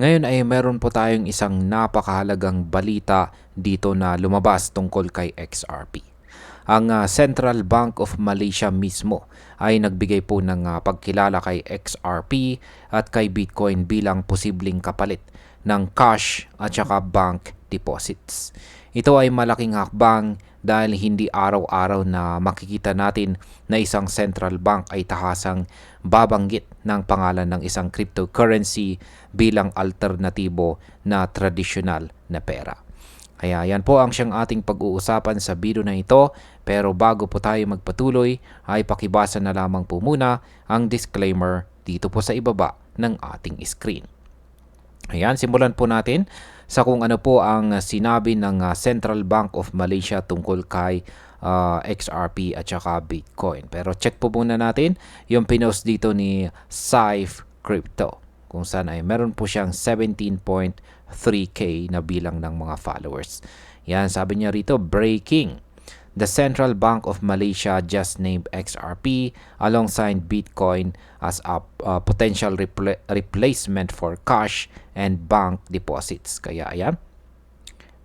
Ngayon ay meron po tayong isang napakahalagang balita dito na lumabas tungkol kay XRP. Ang ah, Central Bank of Malaysia mismo ay nagbigay po ng ah, pagkilala kay XRP at kay Bitcoin bilang posibleng kapalit ng cash at saka bank deposits. Ito ay malaking hakbang dahil hindi araw-araw na makikita natin na isang central bank ay tahasang babanggit ng pangalan ng isang cryptocurrency bilang alternatibo na tradisyonal na pera. Kaya yan po ang siyang ating pag-uusapan sa video na ito. Pero bago po tayo magpatuloy, ay pakibasa na lamang po muna ang disclaimer dito po sa ibaba ng ating screen. Ayan, simulan po natin sa kung ano po ang sinabi ng uh, Central Bank of Malaysia tungkol kay uh, XRP at saka Bitcoin. Pero check po muna natin yung pinost dito ni Saif Crypto kung saan ay meron po siyang 17.3k na bilang ng mga followers. Yan, sabi niya rito, breaking. The Central Bank of Malaysia just named XRP alongside Bitcoin as a uh, potential repla- replacement for cash and bank deposits. Kaya ayan,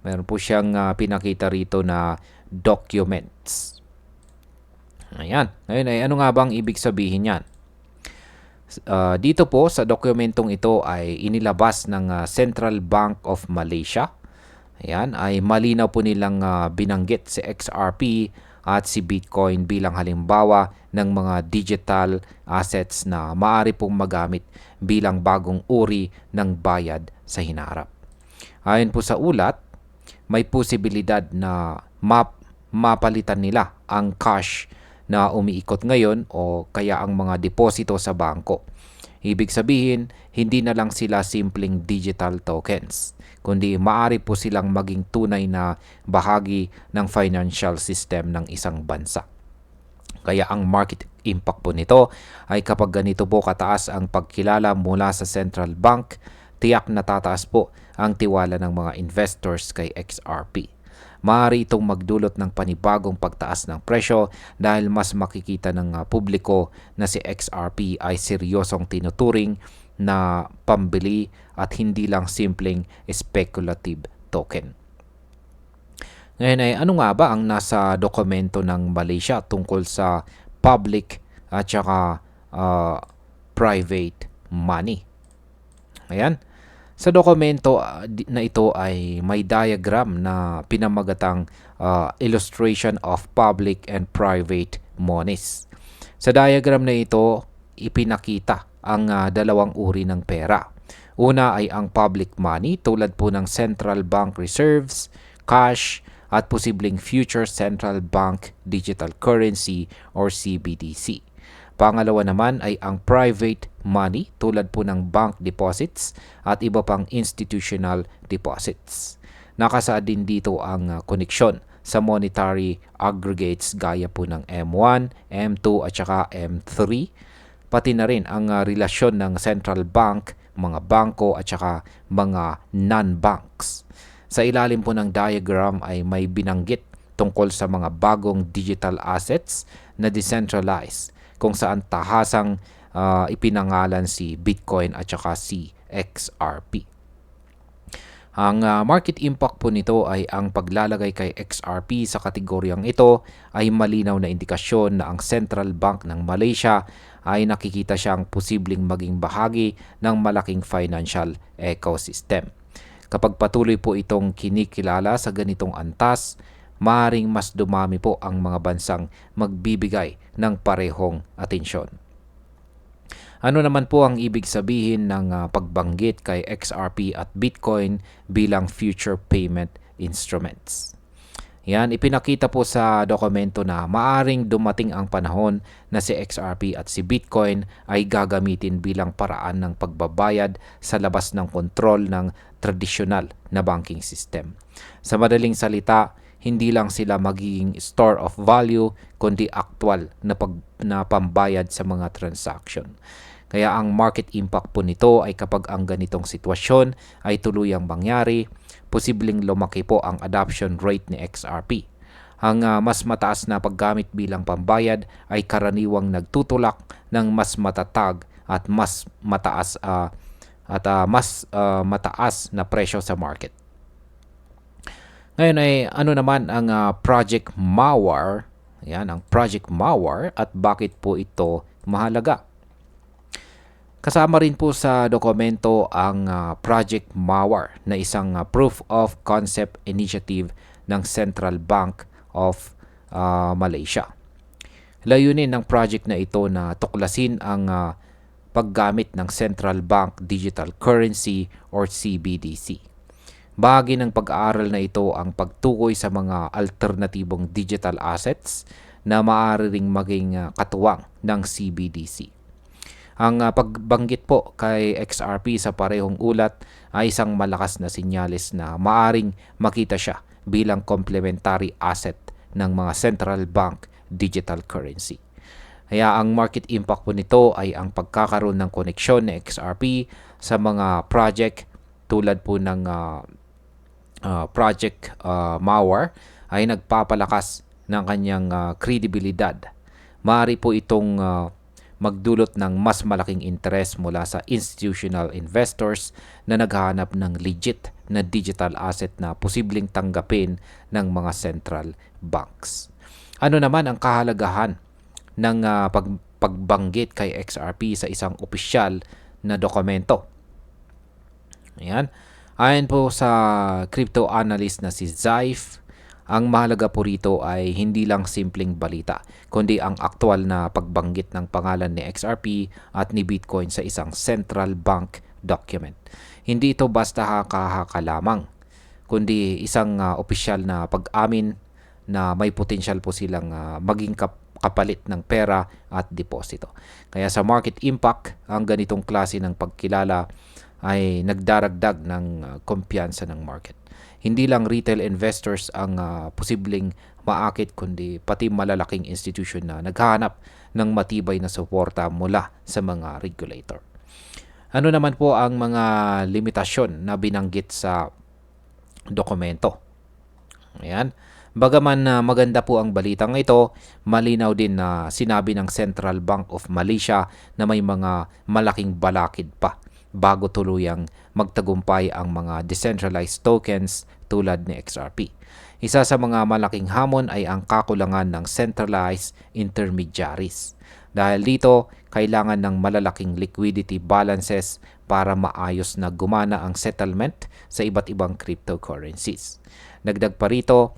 meron po siyang uh, pinakita rito na documents. Ayan. Ngayon ay ano nga bang ibig sabihin yan? Uh, dito po sa dokumentong ito ay inilabas ng uh, Central Bank of Malaysia Ayan, ay malinaw po nilang uh, binanggit si XRP at si Bitcoin bilang halimbawa ng mga digital assets na maaari pong magamit bilang bagong uri ng bayad sa hinarap. Ayon po sa ulat, may posibilidad na map mapalitan nila ang cash na umiikot ngayon o kaya ang mga deposito sa bangko. Ibig sabihin, hindi na lang sila simpleng digital tokens kundi maari po silang maging tunay na bahagi ng financial system ng isang bansa. Kaya ang market impact po nito ay kapag ganito po kataas ang pagkilala mula sa central bank, tiyak na tataas po ang tiwala ng mga investors kay XRP. Maaari itong magdulot ng panibagong pagtaas ng presyo dahil mas makikita ng uh, publiko na si XRP ay seryosong tinuturing na pambili at hindi lang simpleng speculative token. Ngayon ay ano nga ba ang nasa dokumento ng Malaysia tungkol sa public at saka uh, private money? Ayan. Sa dokumento uh, na ito ay may diagram na pinamagatang uh, illustration of public and private monies. Sa diagram na ito, ipinakita ang uh, dalawang uri ng pera. Una ay ang public money tulad po ng central bank reserves, cash, at posibleng future central bank digital currency or CBDC. Pangalawa naman ay ang private money tulad po ng bank deposits at iba pang institutional deposits. Nakasaad din dito ang uh, koneksyon sa monetary aggregates gaya po ng M1, M2 at saka M3 pati na rin ang uh, relasyon ng central bank, mga bangko at saka mga non-banks. Sa ilalim po ng diagram ay may binanggit tungkol sa mga bagong digital assets na decentralized kung saan tahasang uh, ipinangalan si Bitcoin at saka si XRP. Ang uh, market impact po nito ay ang paglalagay kay XRP sa kategoryang ito ay malinaw na indikasyon na ang Central Bank ng Malaysia ay nakikita siyang posibleng maging bahagi ng malaking financial ecosystem. Kapag patuloy po itong kinikilala sa ganitong antas, maring mas dumami po ang mga bansang magbibigay ng parehong atensyon. Ano naman po ang ibig sabihin ng uh, pagbanggit kay XRP at Bitcoin bilang future payment instruments? Yan, ipinakita po sa dokumento na maaring dumating ang panahon na si XRP at si Bitcoin ay gagamitin bilang paraan ng pagbabayad sa labas ng kontrol ng tradisyonal na banking system. Sa madaling salita, hindi lang sila magiging store of value kundi actual na, pag, na pambayad sa mga transaction. Kaya ang market impact po nito ay kapag ang ganitong sitwasyon ay tuluyang mangyari, posibleng lumaki po ang adoption rate ni XRP. Ang uh, mas mataas na paggamit bilang pambayad ay karaniwang nagtutulak ng mas matatag at mas mataas uh, at ah, mas ah, mataas na presyo sa market. Ngayon ay ano naman ang ah, Project Mawar? Yan, ang Project Mawar at bakit po ito mahalaga? Kasama rin po sa dokumento ang ah, Project Mawar na isang ah, proof of concept initiative ng Central Bank of ah, Malaysia. Layunin ng project na ito na tuklasin ang ah, paggamit ng Central Bank Digital Currency or CBDC. Bahagi ng pag-aaral na ito ang pagtukoy sa mga alternatibong digital assets na maaari ring maging ah, katuwang ng CBDC. Ang ah, pagbanggit po kay XRP sa parehong ulat ay isang malakas na sinyalis na maaring makita siya bilang complementary asset ng mga central bank digital currency. Kaya ang market impact po nito ay ang pagkakaroon ng koneksyon ng XRP sa mga project tulad po ng ah, ah, Project ah, Mawar ay nagpapalakas ng kanyang ah, kredibilidad. Maaari po itong ah, magdulot ng mas malaking interest mula sa institutional investors na naghahanap ng legit na digital asset na posibleng tanggapin ng mga central banks. Ano naman ang kahalagahan ng ah, pag- pagbanggit kay XRP sa isang opisyal na dokumento? Ayan. Ayon po sa crypto analyst na si Zaif, ang mahalaga po rito ay hindi lang simpleng balita, kundi ang aktual na pagbanggit ng pangalan ni XRP at ni Bitcoin sa isang central bank document. Hindi ito basta haka-haka lamang, kundi isang ah, opisyal na pag-amin na may potensyal po silang ah, maging kap- kapalit ng pera at deposito. Kaya sa market impact, ang ganitong klase ng pagkilala ay nagdaragdag ng uh, kumpiyansa ng market. Hindi lang retail investors ang uh, posibleng maakit kundi pati malalaking institution na naghahanap ng matibay na suporta mula sa mga regulator. Ano naman po ang mga limitasyon na binanggit sa dokumento? Ayan. Bagaman na maganda po ang balitang ito, malinaw din na sinabi ng Central Bank of Malaysia na may mga malaking balakid pa bago tuluyang magtagumpay ang mga decentralized tokens tulad ni XRP. Isa sa mga malaking hamon ay ang kakulangan ng centralized intermediaries. Dahil dito, kailangan ng malalaking liquidity balances para maayos na gumana ang settlement sa iba't ibang cryptocurrencies. Nagdag pa rito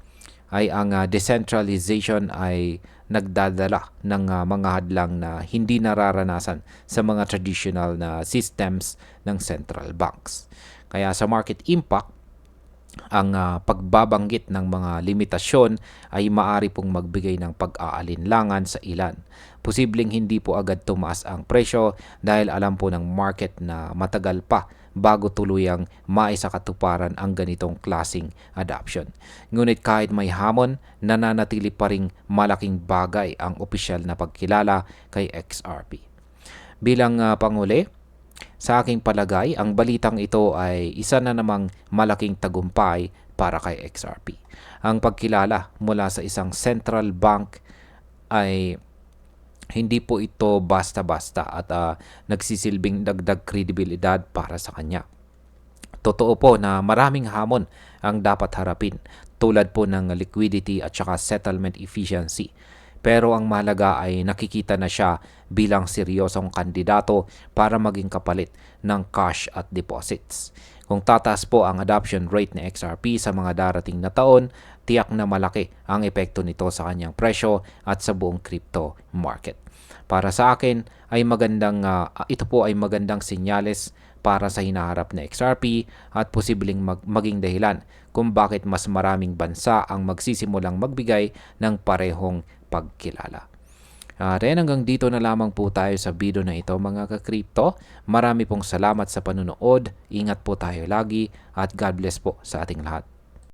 ay ang uh, decentralization ay nagdadala ng uh, mga hadlang na hindi nararanasan sa mga traditional na systems ng central banks. Kaya sa market impact, ang uh, pagbabanggit ng mga limitasyon ay maari pong magbigay ng pag-aalinlangan sa ilan. Posibleng hindi po agad tumaas ang presyo dahil alam po ng market na matagal pa bago tuluyang maisakatuparan ang ganitong klasing adoption. Ngunit kahit may hamon, nananatili pa ring malaking bagay ang opisyal na pagkilala kay XRP. Bilang uh, panguli, sa aking palagay, ang balitang ito ay isa na namang malaking tagumpay para kay XRP. Ang pagkilala mula sa isang central bank ay hindi po ito basta-basta at uh, nagsisilbing dagdag kredibilidad para sa kanya. Totoo po na maraming hamon ang dapat harapin tulad po ng liquidity at saka settlement efficiency. Pero ang mahalaga ay nakikita na siya bilang seryosong kandidato para maging kapalit ng cash at deposits. Kung tataas po ang adoption rate ng XRP sa mga darating na taon, tiyak na malaki ang epekto nito sa kanyang presyo at sa buong crypto market. Para sa akin ay magandang uh, ito po ay magandang senyales para sa hinaharap na XRP at posibleng mag- maging dahilan kung bakit mas maraming bansa ang magsisimulang magbigay ng parehong pagkilala. Uh, Ren, hanggang dito na lamang po tayo sa video na ito mga ka-crypto. Marami pong salamat sa panunood. Ingat po tayo lagi at God bless po sa ating lahat.